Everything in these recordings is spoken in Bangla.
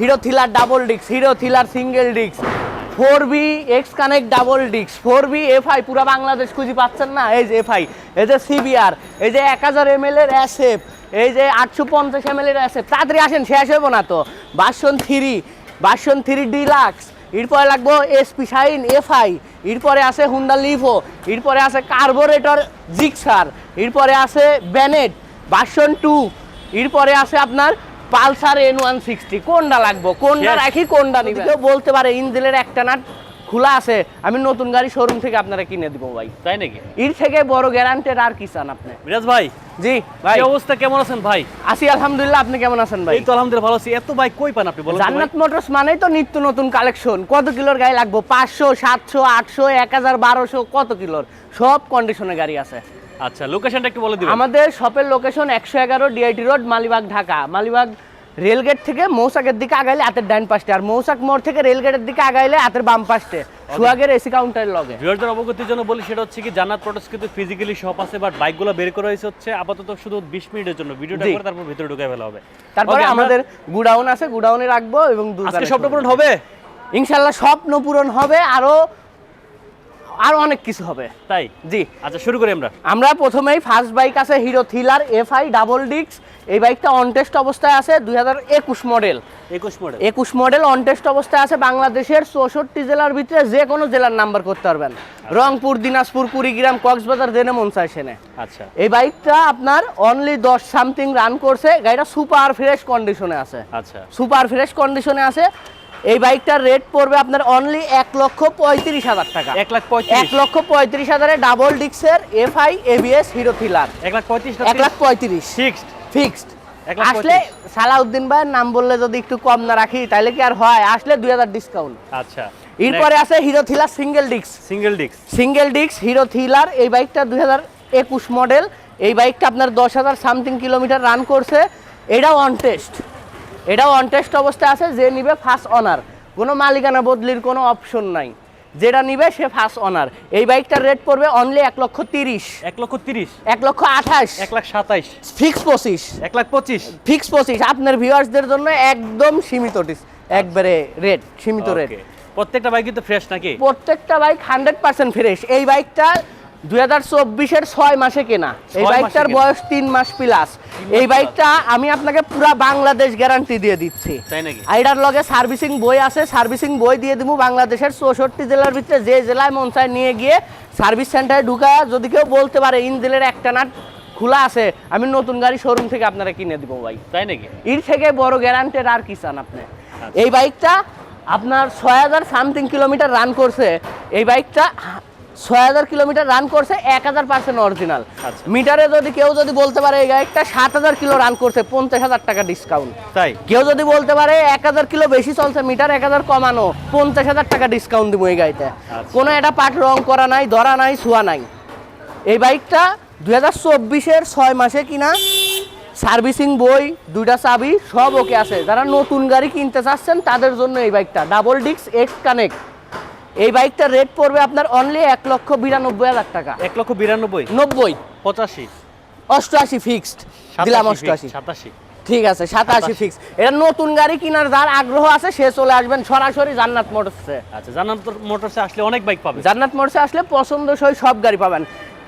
হিরো থিলার ডাবল ডিক্স হিরো থিলার সিঙ্গেল ডিক্স four B X connect double ডিক্স ফোর বি এফ আই পুরো বাংলাদেশ খুঁজে পাচ্ছেন না? এই যে এফ আই এই যে সিবিআর এই যে এক হাজার এম এল এর অ্যাসেপ এই যে আটশো পঞ্চাশ এম এল এর অ্যাসেপ তাড়াতাড়ি আসেন, শেষ হইব না তো। বাসন থ্রি বাসন থ্রি ডিলাক্স এরপরে লাগবো এসপি শাইন এফআই এরপরে আছে হুন্ডা লিভো এরপরে আছে কার্বোরেটর জিক্সার এরপরে আছে ব্যানেট ভার্সন টু এরপরে আছে আপনার পালসার এন ওয়ান সিক্সটি কোনটা লাগবো? কোনটা রাখি কোনটা নিবে? কেউ বলতে পারে ইঞ্জিনের একটা নাট খোলা আছে আমি নতুন গাড়ি শোরুম থেকে আপনারা কিনে দিব ভাই। তাই নাকি? এর থেকে বড় গ্যারান্টেড আর কি চান আপনি? মিরাজ ভাই জি ভাই। কি অবস্থা? কেমন আছেন ভাই? আছি আলহামদুলিল্লাহ আপনি কেমন আছেন ভাই? এই তো আলহামদুলিল্লাহ ভালো আছি। এত বাইক কই পান আপনি বলেন জান্নাত মোটরস মানেই তো নিত্য নতুন কালেকশন কত কিলোর গাড়ি লাগবে? পাঁচশো সাতশো আটশো এক হাজার বারোশো কত কিলোর? সব কন্ডিশনের গাড়ি আছে। আচ্ছা লোকেশনটা একটু বলে দিবেন। আমাদের শপের লোকেশন একশো এগারো DIT road Malibagh Dhaka. Malibagh rail gate থেকে মৌসাকের দিকে আগাইলে হাতের ডাইন পাশে আর মৌসাক মোড় থেকে রেলগেটের দিকে আগাইলে হাতের বাম পাশে সুয়াগের এসি কাউন্টারের লগে। ভিউয়ারদের অবগতির জন্য বলি সেটা হচ্ছে কি জান্নাত প্রোডাক্টস কিন্তু ফিজিক্যালি শপ আছে বাট বাইকগুলো বের করা হয়েছে হচ্ছে আপাতত শুধু 20 মিনিটের জন্য। ভিডিওটা করে তারপর ভিতরে ঢুকে ফেলা হবে। তারপরে আমাদের গুডাউন আছে গুডাউনে রাখব এবং আজকে পূরণ হবে? ইনশাল্লাহ স্বপ্ন পূরণ হবে আরও আরও অনেক কিছু হবে। তাই? জি। আচ্ছা শুরু করি আমরা। আমরা প্রথমেই ফার্স্ট বাইক আছে হিরো থ্রিলার এফআই ডাবল ডিক্স এই বাইকটা অন টেস্ট অবস্থায় আছে দুই হাজার একুশ মডেল 21 মডেল একুশ মডেল অন টেস্ট অবস্থায় আছে বাংলাদেশের চৌষট্টি জেলার ভিতরে যে কোনো জেলার নাম্বার করতে পারবেন। রংপুর দিনাজপুর কুড়িগ্রাম কক্সবাজার জেনে মন চায় সেনে আচ্ছা। এই বাইকটা আপনার অনলি দশ সামথিং রান করছে। গাড়িটা সুপার ফ্রেশ কন্ডিশনে আছে। আচ্ছা। সুপার ফ্রেশ কন্ডিশনে আছে। এই বাইকটার রেট পড়বে আপনার অনলি এক লক্ষ পঁয়ত্রিশ হাজার টাকা। 1 লাখ এক লক্ষ পঁয়ত্রিশ হাজারে double ডিক্সের FI ABS Hero Thriller 1 lakh 35 এক লাখ পঁয়ত্রিশ। ফিক্সড ফিক্সড এক আসলে সালাউদ্দিন ভাইয়ের নাম বললে যদি একটু কম না রাখি তাহলে কি আর হয়? আসলে দুই হাজার ডিসকাউন্ট আচ্ছা এরপরে আছে হিরো থ্রিলার সিঙ্গেল ডিক্স সিঙ্গেল ডিস্ক সিঙ্গেল ডিক্স হিরো থ্রিলার এই বাইকটা দুই হাজার একুশ মডেল এই বাইকটা আপনার দশ হাজার সামথিং কিলোমিটার রান করছে। এটাও অন টেস্ট এটাও অন টেস্ট অবস্থায় আছে যে নিবে ফার্স্ট অনার কোনো মালিকানা বদলির কোনো অপশন নাই। যেটা নিবে সে ফার্স্ট অনার এই বাইকটার রেট পড়বে অনলি এক লক্ষ তিরিশ। এক লক্ষ 30 এক লক্ষ আঠাশ। এক লাখ 27 ফিক্স পঁচিশ। এক লাখ 25 ফিক্স পঁচিশ। আপনার ভিউয়ার্সদের জন্য একদম সীমিত একবারে রেট সীমিত রেট প্রত্যেকটা বাইক কিন্তু ফ্রেশ নাকি? প্রত্যেকটা বাইক হান্ড্রেড পার্সেন্ট ফ্রেশ এই বাইকটা দুই হাজার চব্বিশের ছয় মাসে কেনা। এই বাইকটার বয়স তিন মাস প্লাস এই বাইকটা আমি আপনাকে পুরা বাংলাদেশ গ্যারান্টি দিয়ে দিচ্ছি। আইডার লগে সার্ভিসিং বই আছে সার্ভিসিং বই দিয়ে দিব বাংলাদেশের চৌষট্টি জেলার ভিতরে যে জেলায় মন চায় নিয়ে গিয়ে সার্ভিস সেন্টারে ঢুকা যদি কেউ বলতে পারে ইঞ্জিনের একটা নাট খোলা আছে আমি নতুন গাড়ি শোরুম থেকে আপনারা কিনে দিব ভাই। তাই নাকি? এর থেকে বড় গ্যারান্টেড আর কি চান আপনি? আচ্ছা। এই বাইকটা আপনার ছয় হাজার সামথিং কিলোমিটার রান করছে। এই বাইকটা ছয় হাজার কিলোমিটার রান করছে এক হাজার পার্সেন্ট অরিজিনাল আচ্ছা। মিটারে যদি কেউ যদি বলতে পারে এই বাইকটা সাত হাজার কিলো রান করছে পঞ্চাশ হাজার টাকা ডিসকাউন্ট তাই? কেউ যদি বলতে পারে এক হাজার কিলো বেশি চলছে মিটার এক হাজার কমানো পঞ্চাশ হাজার টাকা ডিসকাউন্ট দিব এই গাড়িতে। আচ্ছা। কোনো একটা পার্ট রং করা নাই ধরা নাই ছোঁয়া নাই। এই বাইকটা দুই হাজার চব্বিশের ছয় মাসে কিনা সার্ভিসিং বই দুইটা চাবি সব ওকে আছে। যারা নতুন গাড়ি কিনতে চাচ্ছেন তাদের জন্য এই বাইকটা। ডাবল ডিক্স এক্স কানেক্ট এই বাইকটার রেট পড়বে আপনার অনলি এক লক্ষ বিরানব্বই হাজার টাকা। এক লক্ষ 92 নব্বই। 85 অষ্টআশি ফিক্সড দিলাম অষ্টআশি। 87 ঠিক আছে সাতাশি ফিক্স এটা নতুন গাড়ি কেনার যার আগ্রহ আছে সে চলে আসবেন সরাসরি জান্নাত মোটরসে। আচ্ছা জান্নাত মোটরসে আসলে অনেক বাইক পাবে জান্নাত মোটরসে আসলে পছন্দসই সব গাড়ি পাবেন।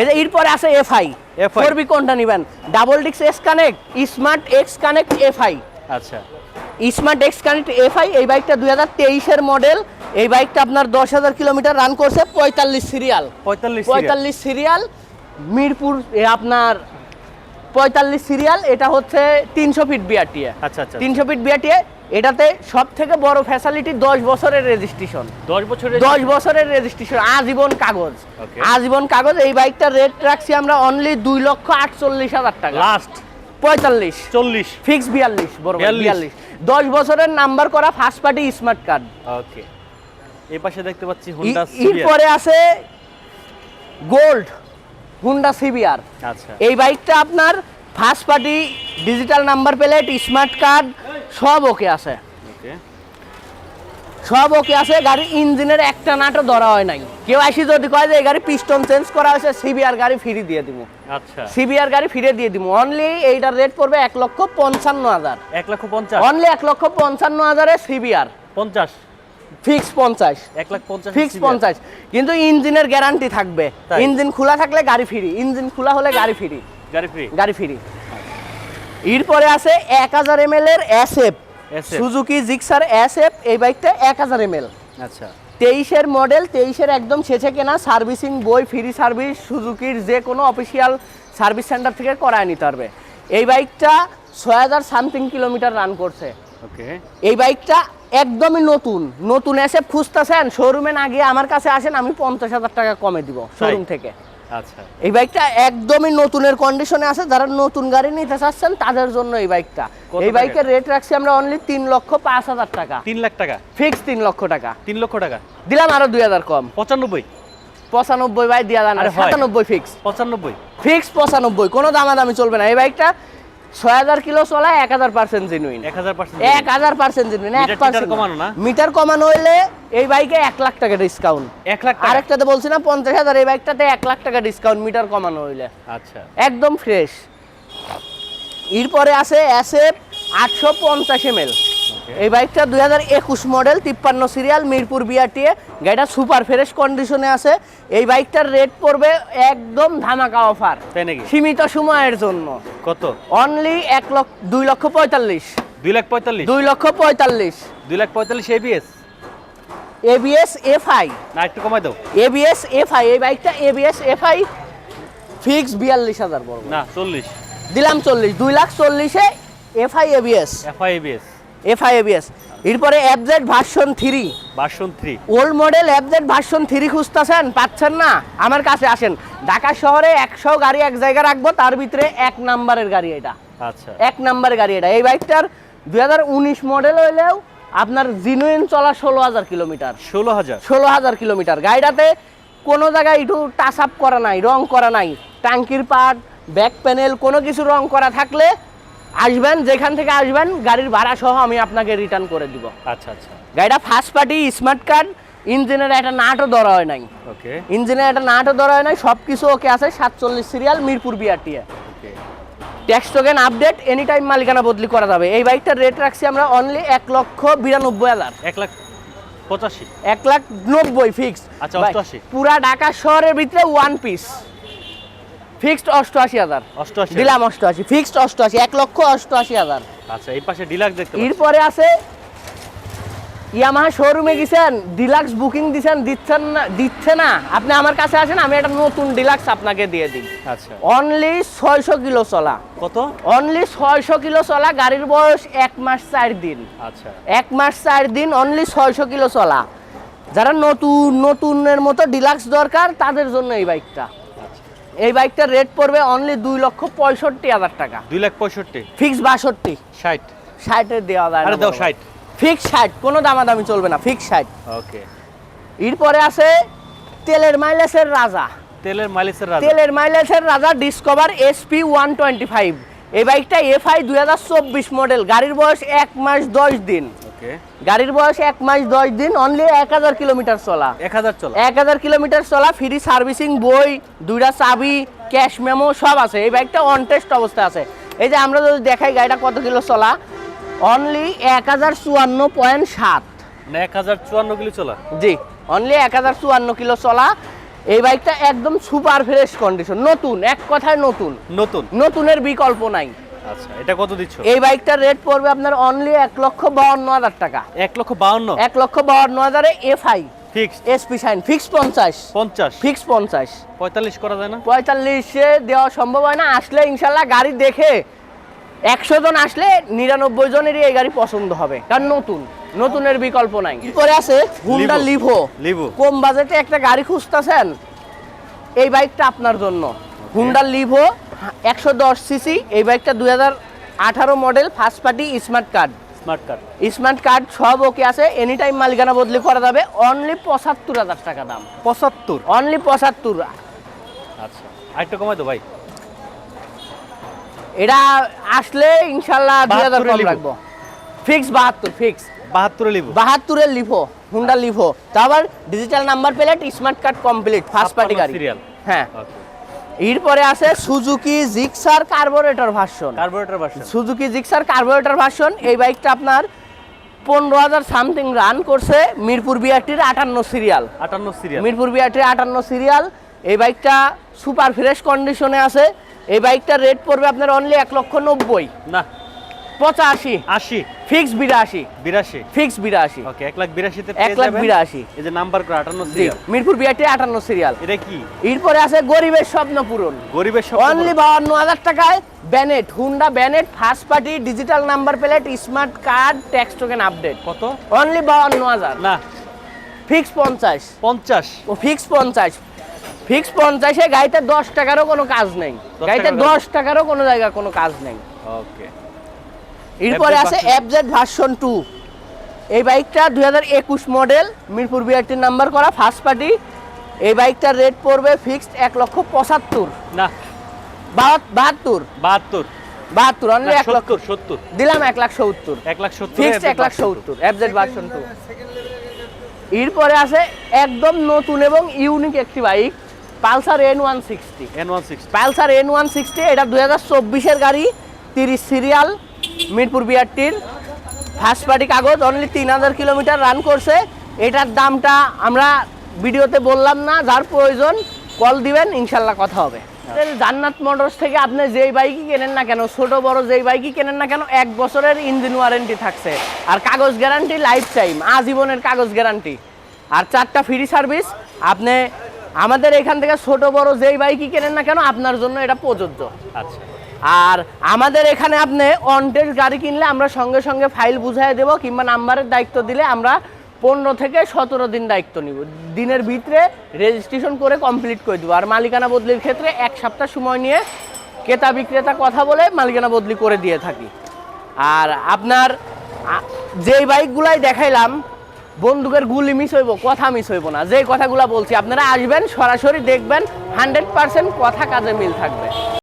এই যে এরপরে আছে এফআই ফোর বি কোনটা নিবেন? ডাবল ডিক্স X connect smart X connect FI আচ্ছা। স্মার্ট এক্স কানেক্ট এফআই এই বাইকটা দুই হাজার তেইশের মডেল এই বাইকটা আপনার দশ হাজার কিলোমিটার রান করছে পঁয়তাল্লিশ সিরিয়াল 45 পঁয়তাল্লিশ সিরিয়াল মিরপুর আপনার পঁয়তাল্লিশ সিরিয়াল এটা হচ্ছে তিনশো ফিট বিআরটিএ আচ্ছা আচ্ছা। তিনশো ফিট বিআরটিএ এটাতে সব থেকে বড় ফ্যাসিলিটি দশ বছরের রেজিস্ট্রেশন 10 বছরের দশ বছরের রেজিস্ট্রেশন আজীবন কাগজ। আজীবন কাগজ এই বাইকটার রেট রাখছি আমরা অনলি দুই লক্ষ আটচল্লিশ হাজার টাকা। লাস্ট পঁয়তাল্লিশ। 40 ফিক্স বিয়াল্লিশ বড় বিয়াল্লিশ। দশ বছরের নাম্বার করা first party smart card okay এই পাশে দেখতে পাচ্ছি হোন্ডা এরপরে আছে গোল্ড হুন্ডা সিবিআর আচ্ছা। এই বাইকটা আপনার first party digital number plate smart card সব ওকে আছে। সব ওকে আছে গাড়ির ইঞ্জিনের একটা নাটও ধরা হয় নাই। কেউ আসি যদি কয় যে এই গাড়ি পিস্টন চেঞ্জ করা হয়েছে সিবিআর গাড়ি ফ্রি দিয়ে দিব। আচ্ছা। সিবিআর গাড়ি ফিরে দিয়ে দিব। অনলি এইটার রেট পড়বে এক লক্ষ পঞ্চান্ন হাজার। এক লক্ষ পঞ্চাশ। অনলি এক লক্ষ পঞ্চান্ন হাজারে সিবিআর পঞ্চাশ। ফিক্স পঞ্চাশ। এক লাখ পঞ্চাশ ফিক্স পঞ্চাশ। কিন্তু ইঞ্জিনের গ্যারান্টি থাকবে। ইঞ্জিন খোলা থাকলে গাড়ি ফ্রি। ইঞ্জিন খোলা হলে গাড়ি ফ্রি। গাড়ি ফ্রি। গাড়ি ফ্রি। এরপরে আছে এক হাজার এম এল এর এফ সুজুকি জিক্সার এফ এই বাইকটা এক হাজার এম এল আচ্ছা। তেইশের মডেল তেইশের একদম ছেঁচে কেনা সার্ভিসিং বই ফ্রি সার্ভিস সুজুকির যে কোনো অফিসিয়াল সার্ভিস সেন্টার থেকে করায় নিতে পারবে। এই বাইকটা ছয় হাজার সামথিং কিলোমিটার রান করছে। ওকে এই বাইকটা একদমই নতুন নতুন এসে খুঁজতেছেন শোরুমে না গিয়ে আমার কাছে আসেন আমি পঞ্চাশ হাজার টাকা কমে দিব শোরুম থেকে। আচ্ছা। এই বাইকটা একদমই নতুনের কন্ডিশনে আছে যারা নতুন গাড়ি নিতে চাচ্ছেন তাদের জন্য এই বাইকটা এই বাইকের রেট রাখছি আমরা অনলি তিন লক্ষ পাঁচ হাজার টাকা। তিন লাখ টাকা? ফিক্স তিন লক্ষ টাকা। তিন লক্ষ টাকা? দিলাম আরও দুই হাজার কম। পঁচানব্বই? পঁচানব্বই বাই দিয়া হয়। সাতানব্বই ফিক্স পঁচানব্বই? ফিক্স পঁচানব্বই কোনো দামাদামি চলবে না। এই বাইকটা ছয় হাজার কিলো এক হাজার পার্সেন্ট জেনুইন এক হাজার পার্সেন্ট এক হাজার পার্সেন্ট জেনুইন এক পার্সেন্ট কমানো না? মিটার কমানো হইলে এই বাইকে এক লাখ টাকা ডিসকাউন্ট এক লাখ আরেকটাতে বলছি না পঞ্চাশ হাজার এই বাইকটাতে এক লাখ টাকা ডিসকাউন্ট মিটার কমানো হইলে। আচ্ছা। একদম ফ্রেশ এরপরে আছে অ্যাসেপ আটশো পঞ্চাশ এম এই বাইকটা দুই হাজার একুশ মডেল তিপ্পান্ন সিরিয়াল মিরপুর বিআরটিএ গাড়িটা সুপার ফ্রেশ কন্ডিশনে আছে। এই বাইকটার রেট পড়বে একদম ধামাকা অফার তাই নাকি? সীমিত সময়ের জন্য। কত? অনলি এক লক্ষ দুই লক্ষ পঁয়তাল্লিশ। দুই লাখ পঁয়তাল্লিশ? দুই লক্ষ পঁয়তাল্লিশ। দুই লাখ পঁয়তাল্লিশ এবিএস এবিএস এফআই না একটু কমাই দাও। এবিএস এফআই এই বাইকটা এবিএস এফআই ফিক্স বিয়াল্লিশ হাজার পড়বে। না চল্লিশ। দিলাম চল্লিশ দুই লাখ চল্লিশে FI ABS FI ABS FI ABS এরপরে FZ version three version three old model FZ version three খুঁজতেছেন পাচ্ছেন না? আমার কাছে আসেন। ঢাকা শহরে একশো গাড়ি এক জায়গায় রাখব তার ভিতরে এক নাম্বারের গাড়ি এটা। আচ্ছা। এক নাম্বারের গাড়ি এটা। এই বাইকটার দুই হাজার উনিশ মডেল হইলেও আপনার জিনুইন চলা ষোলো হাজার কিলোমিটার। ষোলো হাজার। ষোলো হাজার কিলোমিটার। গাড়িটাতে কোনো জায়গায় একটু টাচ আপ করা নাই রং করা নাই। টাঙ্কির পার্ট ব্যাক প্যানেল কোনো কিছু রং করা থাকলে আসবেন যেখান থেকে আসবেন গাড়ির ভাড়া সহ আমি আপনাকে রিটার্ন করে দিব। আচ্ছা আচ্ছা। গাড়িটা ফার্স্ট পার্টি স্মার্ট কার্ড ইঞ্জিনের একটা নাটও ধরা হয় নাই। ওকে ইঞ্জিনের একটা নাটও ধরা হয় নাই সব কিছু ওকে আছে সাতচল্লিশ serial Mirpur BRTA tax token update any time মালিকানা বদলি করা যাবে। এই বাইকটার রেট রাখছি আমরা অনলি এক লক্ষ বিরানব্বই হাজার। এক লাখ পঁচাশি। এক লাখ নব্বই ফিক্স আচ্ছা, পুরা ঢাকা শহরের ভিতরে ওয়ান পিস ফিক্সড অষ্টআশি হাজার। অষ্টআশি দিলাম অষ্টআশি ফিক্সড অষ্টআশি এক লক্ষ অষ্টআশি হাজার। আচ্ছা এই পাশে ডিলাক্স দেখতে। এরপরে আছে ইয়ামাহা শোরুমে গেছেন ডিলাক্স বুকিং দিছেন দিচ্ছেন না দিচ্ছে না। আপনি আমার কাছে আসেন আমি একটা নতুন ডিলাক্স আপনাকে দিয়ে দিই। আচ্ছা। অনলি ছয়শো কিলো চলা। কত? অনলি ছয়শো কিলো চলা গাড়ির বয়স এক মাস চার দিন। আচ্ছা। এক মাস চার দিন অনলি ছয়শো কিলো চলা। যারা নতুন নতুনের মতো ডিলাক্স দরকার তাদের জন্য এই বাইকটা। এই বাইকটার রেট পড়বে অনলি দুই লক্ষ পঁয়ষট্টি হাজার টাকা। দুই লাখ পঁয়ষট্টি। ফিক্স বাষট্টি। ষাট। ষাটের দেওয়া যায় আরে দাও ষাট। ফিক্স ষাট কোনো দামাদামি চলবে না ফিক্স ষাট। ওকে এরপরে আছে তেলের মাইলেজের রাজা। তেলের মালিশের রাজা। তেলের মাইলেজের রাজা Discover SP one twenty five এই বাইকটা এফআই দুই হাজার চব্বিশ মডেল গাড়ির বয়স এক মাস দশ দিন। ওকে। গাড়ির বয়স এক মাস দশ দিন অনলি এক হাজার কিলোমিটার চলা। এক হাজার চলা। এক হাজার কিলোমিটার চলা ফ্রি সার্ভিসিং বই দুইটা চাবি ক্যাশ মেমো সব আছে। এই বাইকটা অন টেস্ট অবস্থা আছে। এই যে আমরা যদি দেখাই গাড়িটা কত কিলো চলা অনলি এক হাজার চুয়ান্ন পয়েন্ট সাত। এক হাজার চুয়ান্ন কিলো চলা? জি অনলি এক হাজার চুয়ান্ন কিলো চলা। এই বাইকটা একদম সুপার ফ্রেশ কন্ডিশন নতুন এক কথায় নতুন। নতুন। নতুনের বিকল্প নাই। আচ্ছা এটা কত দিচ্ছ? এই বাইকটার রেট পড়বে আপনার অনলি এক লক্ষ বাউন্ন হাজার টাকা। এক লক্ষ বাউন্ন? এক লক্ষ বাউন্ন হাজারে এফআই ফিক্সড এসপি সাইন ফিক্স পঞ্চাশ। পঞ্চাশ? ফিক্স পঞ্চাশ। পঁয়তাল্লিশ করা যায় না? পঁয়তাল্লিশে দেওয়া সম্ভব হয় না আসলে ইনশাল্লাহ গাড়ি দেখে একশো জন আসলে নিরানব্বই জনেরই এই গাড়ি পছন্দ হবে কারণ নতুন নতুনের বিকল্প নাই। পরে আছে হুন্ডা লিভো লিভো কম বাজেটে একটা গাড়ি খুঁজতেছেন এই বাইকটা আপনার জন্য। হুন্ডা লিভো একশো দশ সিসি এই বাইকটা দুই হাজার আঠারো model first party smart card smart card smart card সব ওকে আছে এনি টাইম মালিকানা বদলি করা যাবে অনলি পঁচাত্তর হাজার টাকা দাম। পঁচাত্তর? অনলি পঁচাত্তর। আচ্ছা আরেকটু কমাই তো ভাই। এটা আসলে ইনশাল্লাহ দুই হাজার কম রাখব। ফিক্স বাহাত্তর ফিক্স বাহাত্তরে লিবু। বাহাত্তরের লিফো হুন্ডা লিফো। তারপর digital number plate smart card complete first party গাড়ি। হ্যাঁ। এরপরে আছে Suzuki Gixxer carburettor version. Carburettor version. Suzuki Gixxer carburettor version এই বাইকটা আপনার পনেরো হাজার সামথিং রান করছে মিরপুর বিআরটির আটান্ন সিরিয়াল। আটান্ন সিরিয়াল। মিরপুর বিআরটির আটান্ন সিরিয়াল এই বাইকটা সুপার ফ্রেশ কন্ডিশনে আছে। এই বাইকটার রেট পড়বে আপনার অনলি এক লক্ষ নব্বই। না। পঁচাশি। আশি। ফিক্স বিরাশি। বিরাশি? ফিক্স বিরাশি। ওকে এক লাখ বিরাশিতে এক লাখ বিরাশি। এই যে নাম্বার করে আটান্ন সিরিয়াল মিরপুর বিআরটি আটান্ন সিরিয়াল এটা কি? এরপরে আছে গরিবের স্বপ্ন পূরণ। গরিবের সব অনলি বাউান্ন হাজার টাকায় ব্যানেট Honda ব্যানেট first party digital number plate smart card tax token update কত? অনলি বাউান্ন হাজার। না। ফিক্স পঞ্চাশ। পঞ্চাশ। ও ফিক্স পঞ্চাশ। ফিক্স পঞ্চাশে গাড়িতে দশ টাকারও কোনো কাজ নেই। গাড়িতে দশ টাকারও কোনো জায়গায় কোনো কাজ নেই। ওকে। এরপরে আছে এফজেড ভার্সন টু এই বাইকটা দুই হাজার একুশ মডেল মিরপুর বিআরটির নাম্বার করা ফার্স্ট পার্টি এই বাইকটার রেট পড়বে ফিক্সড এক লক্ষ পঁচাত্তর। না। বাহাত্তর। বাহাত্তর। বাহাত্তর অনলি এক লক্ষ সত্তর দিলাম এক লাখ সত্তর। এক লাখ সত্তর ফিক্সড এক লাখ সত্তর। এফজেড ভার্সন টু এরপরে আছে একদম নতুন এবং ইউনিক একটি bike Pulsar N one sixty N one six Pulsar N one sixty এটা দুই হাজার চব্বিশের গাড়ি তিরিশ সিরিয়াল মিরপুর বিআরটির ফার্স্ট পার্টি কাগজ অনলি তিন হাজার কিলোমিটার রান করছে। এটার দামটা আমরা ভিডিওতে বললাম না যার প্রয়োজন কল দিবেন ইনশাল্লাহ কথা হবে। জান্নাত মোটরস থেকে আপনি যেই বাইকই কেনেন না কেন ছোট বড় যেই বাইকই কেনেন না কেন এক বছরের ইঞ্জিন ওয়ারেন্টি থাকছে। আর কাগজ গ্যারান্টি লাইফ টাইম আজীবনের কাগজ গ্যারান্টি আর চারটা ফ্রি সার্ভিস আপনি আমাদের এখান থেকে ছোট বড় যেই বাইকই কেনেন না কেন আপনার জন্য এটা প্রযোজ্য। আচ্ছা। আর আমাদের এখানে আপনি অন টেস্ট গাড়ি কিনলে আমরা সঙ্গে সঙ্গে ফাইল বুঝাই দেবো কিংবা নাম্বারের দায়িত্ব দিলে আমরা পনেরো থেকে সতেরো দিন দায়িত্ব নিব। দিনের ভিতরে রেজিস্ট্রেশন করে কমপ্লিট করে দেবো। আর মালিকানা বদলির ক্ষেত্রে এক সপ্তাহ সময় নিয়ে ক্রেতা বিক্রেতা কথা বলে মালিকানা বদলি করে দিয়ে থাকি। আর আপনার যেই বাইকগুলাই দেখাইলাম, বন্দুকের গুলি মিস হইব, কথা মিস হইব না। যে কথাগুলো বলছি, আপনারা আসবেন, সরাসরি দেখবেন হান্ড্রেড পার্সেন্ট কথা কাজে মিল থাকবে।